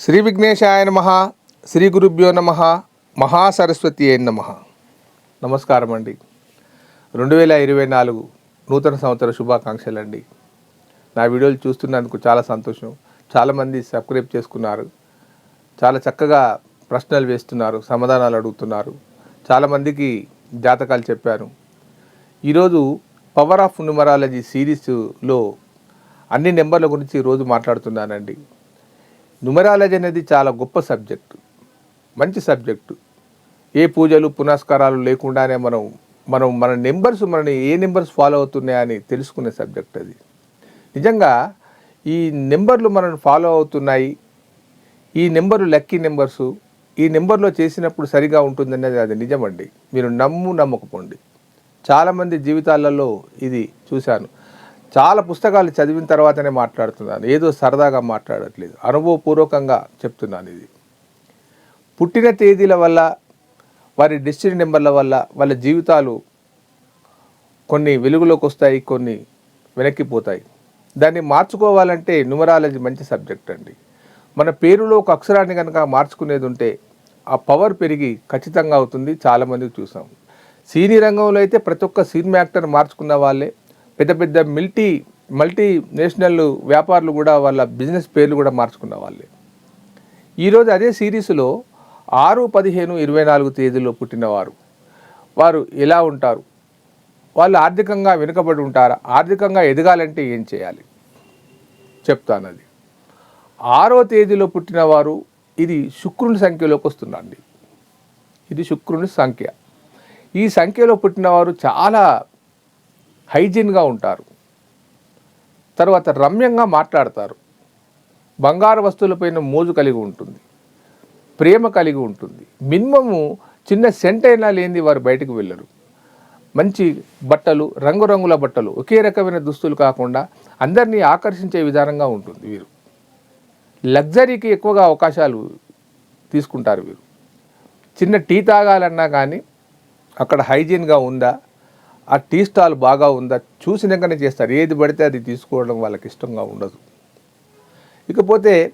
శ్రీ విఘ్నేశాయ నమ శ్రీ గురుభ్యో నమ మహాసరస్వతి అయిన నమ. నమస్కారం అండి. రెండు వేల ఇరవై నాలుగు నూతన సంవత్సర శుభాకాంక్షలు అండి. నా వీడియోలు చూస్తున్నందుకు చాలా సంతోషం. చాలామంది సబ్స్క్రైబ్ చేసుకున్నారు. చాలా చక్కగా ప్రశ్నలు వేస్తున్నారు సమాధానాలు అడుగుతున్నారు. చాలామందికి జాతకాలు చెప్పాను ఈరోజు పవర్ ఆఫ్ న్యూమరాలజీ సిరీస్లో అన్ని నెంబర్ల గురించి రోజు మాట్లాడుతున్నానండి. న్యూమరాలజీ అనేది చాలా గొప్ప సబ్జెక్టు మంచి సబ్జెక్టు ఏ పూజలు పునస్కారాలు లేకుండానే మనం మనం మన నెంబర్స్ మనని ఏ నెంబర్స్ ఫాలో అవుతున్నాయని తెలుసుకునే సబ్జెక్ట్ అది. నిజంగా ఈ నెంబర్లు మనల్ని ఫాలో అవుతున్నాయి. ఈ నెంబరు లక్కీ నెంబర్సు ఈ నెంబర్లో చేసినప్పుడు సరిగా ఉంటుందనేది అది నిజమండి. మీరు నమ్ము నమ్మకపోండి. చాలామంది జీవితాలలో ఇది చూశాను. చాలా పుస్తకాలు చదివిన తర్వాతనే మాట్లాడుతున్నాను. ఏదో సరదాగా మాట్లాడట్లేదు. అనుభవపూర్వకంగా చెప్తున్నాను ఇది. పుట్టిన తేదీల వల్ల వారి డెస్టినీ నెంబర్ల వల్ల వాళ్ళ జీవితాలు కొన్ని వెలుగులోకి వస్తాయి కొన్ని వెనక్కిపోతాయి దాన్ని మార్చుకోవాలంటే న్యూమరాలజీ మంచి సబ్జెక్ట్ అండి. మన పేరులో ఒక అక్షరాన్ని కనుక మార్చుకునేది ఉంటే ఆ పవర్ పెరిగి ఖచ్చితంగా అవుతుంది. చాలామందికి చూసాం. సినీ రంగంలో అయితే ప్రతి ఒక్క సినిమా యాక్టర్ మార్చుకున్న వాళ్ళే. పెద్ద పెద్ద మిల్టీ మల్టీ నేషనల్ వ్యాపారులు కూడా వాళ్ళ బిజినెస్ పేర్లు కూడా మార్చుకున్న వాళ్ళే. ఈరోజు అదే సిరీస్లో ఆరు పదిహేను ఇరవై నాలుగు తేదీలో పుట్టినవారు. వారు ఎలా ఉంటారు? వాళ్ళు ఆర్థికంగా వెనుకబడి ఉంటారా? ఆర్థికంగా ఎదగాలంటే ఏం చేయాలి? చెప్తాను అది ఆరో తేదీలో పుట్టినవారు ఇది శుక్రుని సంఖ్యలోకి వస్తుందండి. ఇది శుక్రుని సంఖ్య. ఈ సంఖ్యలో పుట్టినవారు చాలా హైజీన్గా ఉంటారు. తర్వాత రమ్యంగా మాట్లాడతారు. బంగారు వస్తువులపైన మోజు కలిగి ఉంటుంది. ప్రేమ కలిగి ఉంటుంది. మినిమము చిన్న సెంట్ అయినా లేనిది వారు బయటకు వెళ్ళరు. మంచి బట్టలు రంగురంగుల బట్టలు ఒకే రకమైన దుస్తులు కాకుండా అందరినీ ఆకర్షించే విధానంగా ఉంటుంది వీరు. లగ్జరీకి ఎక్కువగా అవకాశాలు తీసుకుంటారు వీరు. చిన్న టీ తాగాలన్నా కానీ అక్కడ హైజీన్గా ఉందా? ఆ టీ స్టాల్ బాగా ఉందా? చూసినాకనే చేస్తారు. ఏది పడితే అది తీసుకోవడం వాళ్ళకి ఇష్టంగా ఉండదు. ఇకపోతే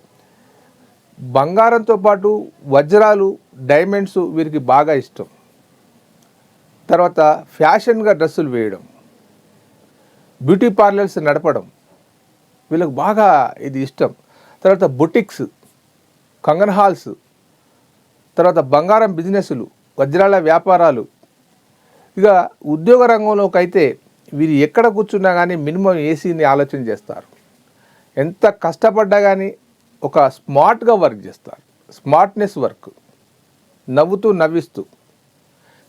బంగారంతో పాటు వజ్రాలు డైమండ్స్ వీరికి బాగా ఇష్టం. తర్వాత ఫ్యాషన్గా డ్రెస్సులు వేయడం. బ్యూటీ పార్లర్స్ నడపడం. వీళ్ళకి బాగా ఇది ఇష్టం. తర్వాత బొటిక్స్ కంగన్ హాల్స్ తర్వాత బంగారం బిజినెస్లు వజ్రాల వ్యాపారాలు ఇక ఉద్యోగ రంగంలోకి అయితే వీరు ఎక్కడ కూర్చున్నా కానీ మినిమం ఏసీని ఆలోచన చేస్తారు. ఎంత కష్టపడ్డా కానీ ఒక స్మార్ట్గా వర్క్ చేస్తారు. Smartness work. నవ్వుతూ నవ్విస్తూ.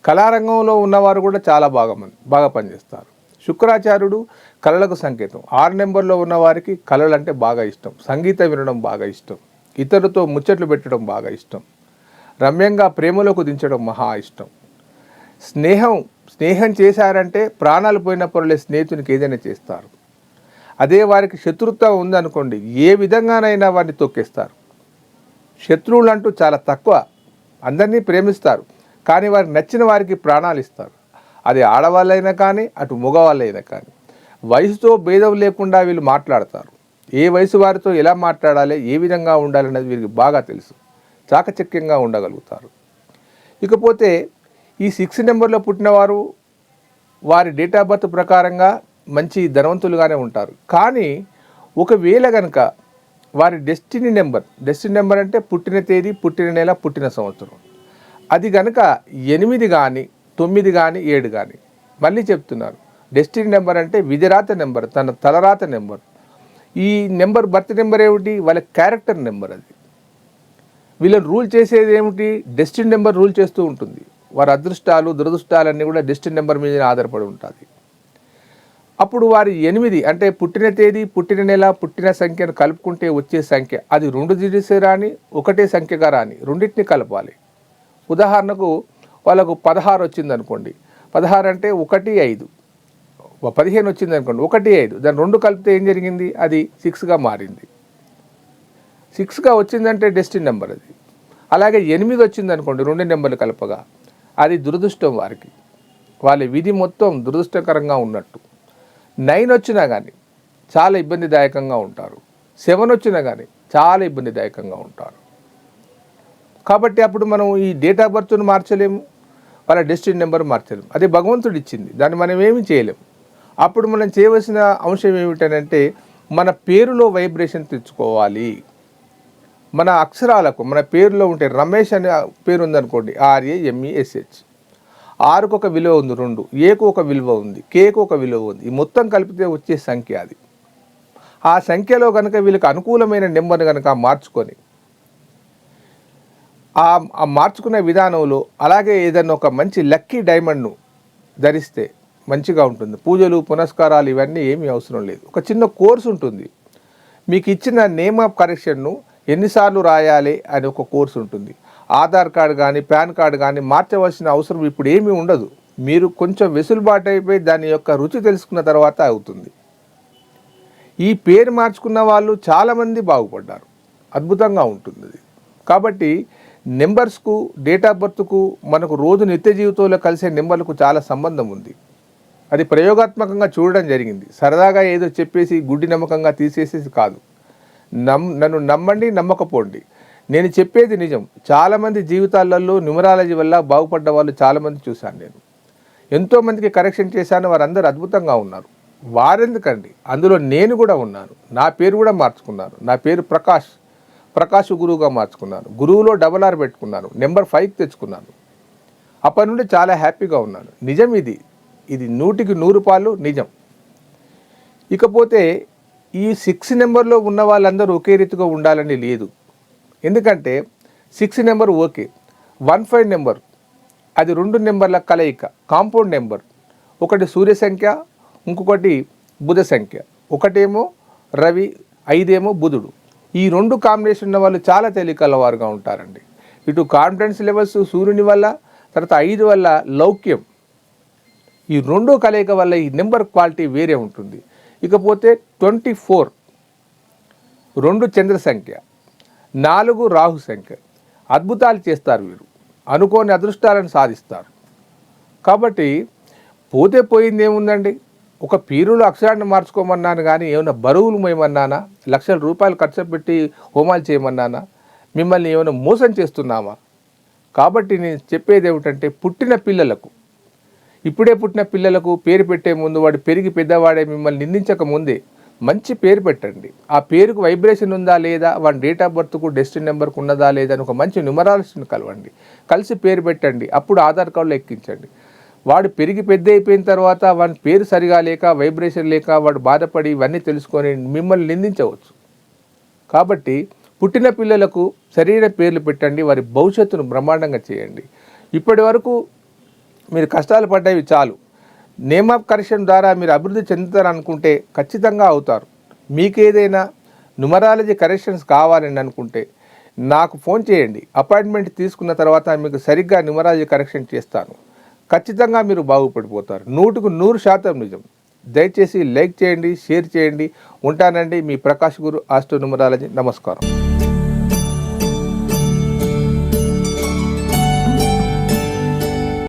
కళారంగంలో ఉన్నవారు కూడా చాలా బాగా మం- బాగా పనిచేస్తారు శుక్రాచార్యుడు కళలకు సంకేతం. ఆరు నెంబర్లో ఉన్నవారికి కళలు అంటే బాగా ఇష్టం. సంగీతం వినడం బాగా ఇష్టం. ఇతరులతో ముచ్చట్లు పెట్టడం బాగా ఇష్టం. రమ్యంగా ప్రేమలోకి దించడం మహా ఇష్టం. స్నేహం స్నేహం చేశారంటే ప్రాణాలు పోయిన పరులే స్నేహితునికి ఏదైనా చేస్తారు. అదే వారికి శత్రుత్వం ఉందనుకోండి ఏ విధంగానైనా వారిని తొక్కేస్తారు. శత్రువులు అంటూ చాలా తక్కువ అందరినీ ప్రేమిస్తారు కానీ వారికి నచ్చిన వారికి ప్రాణాలు ఇస్తారు. అది ఆడవాళ్ళైనా కానీ అటు మగవాళ్ళైనా కానీ. వయసుతో భేదం లేకుండా వీళ్ళు మాట్లాడతారు. ఏ వయసు వారితో ఎలా మాట్లాడాలి ఏ విధంగా ఉండాలనేది వీరికి బాగా తెలుసు. చాకచక్యంగా ఉండగలుగుతారు. ఇకపోతే ఈ సిక్స్ నెంబర్లో పుట్టినవారు వారి డేట్ ఆఫ్ బర్త్ ప్రకారంగా మంచి ధనవంతులుగానే ఉంటారు. కానీ ఒకవేళ కనుక వారి డెస్టినీ నెంబర్ డెస్టినీ నెంబర్ అంటే పుట్టిన తేదీ పుట్టిన నెల పుట్టిన సంవత్సరం. అది కనుక ఎనిమిది కానీ తొమ్మిది కానీ ఏడు కానీ మళ్ళీ చెప్తున్నారు. డెస్టినీ నెంబర్ అంటే విధిరాత నెంబర్ తన తలరాత నెంబర్. ఈ నెంబర్ బర్త్ నెంబర్ ఏమిటి? వాళ్ళ క్యారెక్టర్ నెంబర్ అది. వీళ్ళని రూల్ చేసేది ఏమిటి? డెస్టిన్ నెంబర్ రూల్ చేస్తూ ఉంటుంది. వారి అదృష్టాలు దురదృష్టాలన్నీ కూడా డెస్టిన్ నెంబర్ మీద ఆధారపడి ఉంటుంది. అప్పుడు వారి ఎనిమిది అంటే పుట్టిన తేదీ పుట్టిన నెల పుట్టిన సంఖ్యను కలుపుకుంటే వచ్చే సంఖ్య. అది రెండు డిజిట్స్ రాని ఒకటే సంఖ్యగా రాని రెండింటిని కలపాలి. ఉదాహరణకు వాళ్ళకు పదహారు వచ్చింది అనుకోండి పదహారు అంటే ఒకటి ఐదు. పదిహేను వచ్చింది అనుకోండి ఒకటి ఐదు. దాని రెండు కలిపితే ఏం జరిగింది? అది సిక్స్గా మారింది. సిక్స్గా వచ్చిందంటే డెస్టిన్ నెంబర్ అది. అలాగే ఎనిమిది వచ్చింది అనుకోండి రెండు నెంబర్లు కలపగా. అది దురదృష్టం వారికి. వాళ్ళ విధి మొత్తం దురదృష్టకరంగా ఉన్నట్టు. నైన్ వచ్చినా కానీ చాలా ఇబ్బందిదాయకంగా ఉంటారు. సెవెన్ వచ్చినా కానీ చాలా ఇబ్బందిదాయకంగా ఉంటారు. కాబట్టి అప్పుడు మనం ఈ డేట్ ఆఫ్ బర్త్ను మార్చలేము. వాళ్ళ డెస్టిన్ నెంబర్ మార్చలేము. అదే భగవంతుడు ఇచ్చింది. దాన్ని మనం ఏమి చేయలేము. అప్పుడు మనం చేయవలసిన అంశం ఏమిటంటే మన పేరులో వైబ్రేషన్ తెచ్చుకోవాలి. మన అక్షరాలకు మన పేరులో ఉంటే రమేష్ అనే పేరు ఉందనుకోండి ఆర్ఏ ఎంఈఎస్హెచ్ ఆరుకు ఒక విలువ ఉంది రెండు. ఏకు ఒక విలువ ఉంది కేకు ఒక విలువ ఉంది. ఈ మొత్తం కలిపితే వచ్చే సంఖ్య అది. ఆ సంఖ్యలో కనుక వీళ్ళకి అనుకూలమైన నెంబర్ని కనుక మార్చుకొని ఆ మార్చుకునే విధానంలో అలాగే ఏదైనా ఒక మంచి లక్కీ డైమండ్ను ధరిస్తే మంచిగా ఉంటుంది. పూజలు పునస్కారాలు ఇవన్నీ ఏమీ అవసరం లేదు. ఒక చిన్న కోర్సు ఉంటుంది. మీకు ఇచ్చిన నేమ్ ఆఫ్ కరెక్షన్ను ఎన్నిసార్లు రాయాలి అని ఒక కోర్సు ఉంటుంది. ఆధార్ కార్డు కానీ పాన్ కార్డు కానీ మార్చవలసిన అవసరం ఇప్పుడు ఏమీ ఉండదు. మీరు కొంచెం వెసులుబాటు అయిపోయి దాని యొక్క రుచి తెలుసుకున్న తర్వాత అవుతుంది. ఈ పేరు మార్చుకున్న వాళ్ళు చాలామంది బాగుపడ్డారు. అద్భుతంగా ఉంటుంది కాబట్టి నెంబర్స్కు డేట్ ఆఫ్ బర్త్కు మనకు రోజు నిత్య జీవితంలో కలిసే నెంబర్లకు చాలా సంబంధం ఉంది. అది ప్రయోగాత్మకంగా చూడడం జరిగింది. సరదాగా ఏదో చెప్పేసి గుడ్డి నమ్మకంగా తీసేసేసి కాదు. నమ్ నన్ను నమ్మండి నమ్మకపోండి. నేను చెప్పేది నిజం. చాలామంది జీవితాలలో న్యూమరాలజీ వల్ల బాగుపడ్డ వాళ్ళు చాలామంది చూశాను నేను. ఎంతోమందికి కరెక్షన్ చేశాను వారందరూ అద్భుతంగా ఉన్నారు. వారెందుకండి? అందులో నేను కూడా ఉన్నాను. నా పేరు కూడా మార్చుకున్నాను. నా పేరు ప్రకాష్. ప్రకాష్ గురువుగా మార్చుకున్నాను. గురువులో డబల్ ఆర్ పెట్టుకున్నాను. నెంబర్ ఫైవ్ తెచ్చుకున్నాను. అప్పటి నుండి చాలా హ్యాపీగా ఉన్నాను. నిజం ఇది. ఇది నూటికి నూరు పాలు నిజం. ఇకపోతే ఈ సిక్స్ నెంబర్లో ఉన్న వాళ్ళందరూ ఒకే రీతిగా ఉండాలని లేదు. ఎందుకంటే six number okay one five number అది రెండు నెంబర్ల కలయిక కాంపౌండ్ నెంబర్ ఒకటి సూర్య సంఖ్య ఇంకొకటి బుధ సంఖ్య. ఒకటేమో రవి ఐదేమో బుధుడు. ఈ రెండు కాంబినేషన్ ఉన్న వాళ్ళు చాలా తేలికల వారుగా ఉంటారండి. ఇటు కాన్ఫిడెన్స్ లెవెల్స్ సూర్యుని వల్ల తర్వాత ఐదు వల్ల లౌక్యం. ఈ రెండో కలయిక వల్ల ఈ నెంబర్ క్వాలిటీ వేరే ఉంటుంది. ఇకపోతే ట్వంటీ ఫోర్ రెండు చంద్ర సంఖ్య నాలుగు రాహు సంఖ్య. అద్భుతాలు చేస్తారు వీరు. అనుకోని అదృష్టాలను సాధిస్తారు. కాబట్టి పోతే పోయింది ఏముందండి? ఒక పీరులో అక్షరాన్ని మార్చుకోమన్నాను కానీ ఏమైనా బరువులు మేమన్నానా? లక్షల రూపాయలు ఖర్చు పెట్టి హోమాలు చేయమన్నానా? మిమ్మల్ని ఏమైనా మోసం చేస్తున్నామా? కాబట్టి నేను చెప్పేది ఏమిటంటే పుట్టిన పిల్లలకు ఇప్పుడే పుట్టిన పిల్లలకు పేరు పెట్టే ముందు వాడు పెరిగి పెద్దవాడే మిమ్మల్ని నిందించక ముందే మంచి పేరు పెట్టండి. ఆ పేరుకు వైబ్రేషన్ ఉందా లేదా వాడి డేట్ ఆఫ్ బర్త్కు డెస్టిన్ నెంబర్కు ఉన్నదా లేదా అని ఒక మంచి న్యూమరాలజీని కలవండి. కలిసి పేరు పెట్టండి. అప్పుడు ఆధార్ కార్డులో ఎక్కించండి. వాడు పెరిగి పెద్ద అయిపోయిన తర్వాత వాడి పేరు సరిగా లేక వైబ్రేషన్ లేక వాడు బాధపడి ఇవన్నీ తెలుసుకొని మిమ్మల్ని నిందించవచ్చు. కాబట్టి పుట్టిన పిల్లలకు సరైన పేర్లు పెట్టండి. వారి భవిష్యత్తును బ్రహ్మాండంగా చేయండి. ఇప్పటి వరకు మీరు కష్టాలు పడ్డవి చాలు. నేమ్ ఆఫ్ కరెక్షన్ ద్వారా మీరు అభివృద్ధి చెందుతారనుకుంటే ఖచ్చితంగా అవుతారు. మీకేదైనా నుమరాలజీ న్యూమరాలజీ కరెక్షన్స్ కావాలని అనుకుంటే నాకు ఫోన్ చేయండి. అపాయింట్మెంట్ తీసుకున్న తర్వాత మీకు సరిగ్గా న్యూమరాలజీ కరెక్షన్ చేస్తాను. ఖచ్చితంగా మీరు బాగుపడిపోతారు. నూటుకు నూరు శాతం నిజం. దయచేసి లైక్ చేయండి షేర్ చేయండి. ఉంటానండి మీ ప్రకాష్ గురు ఆస్ట్రో న్యూమరాలజీ నమస్కారం.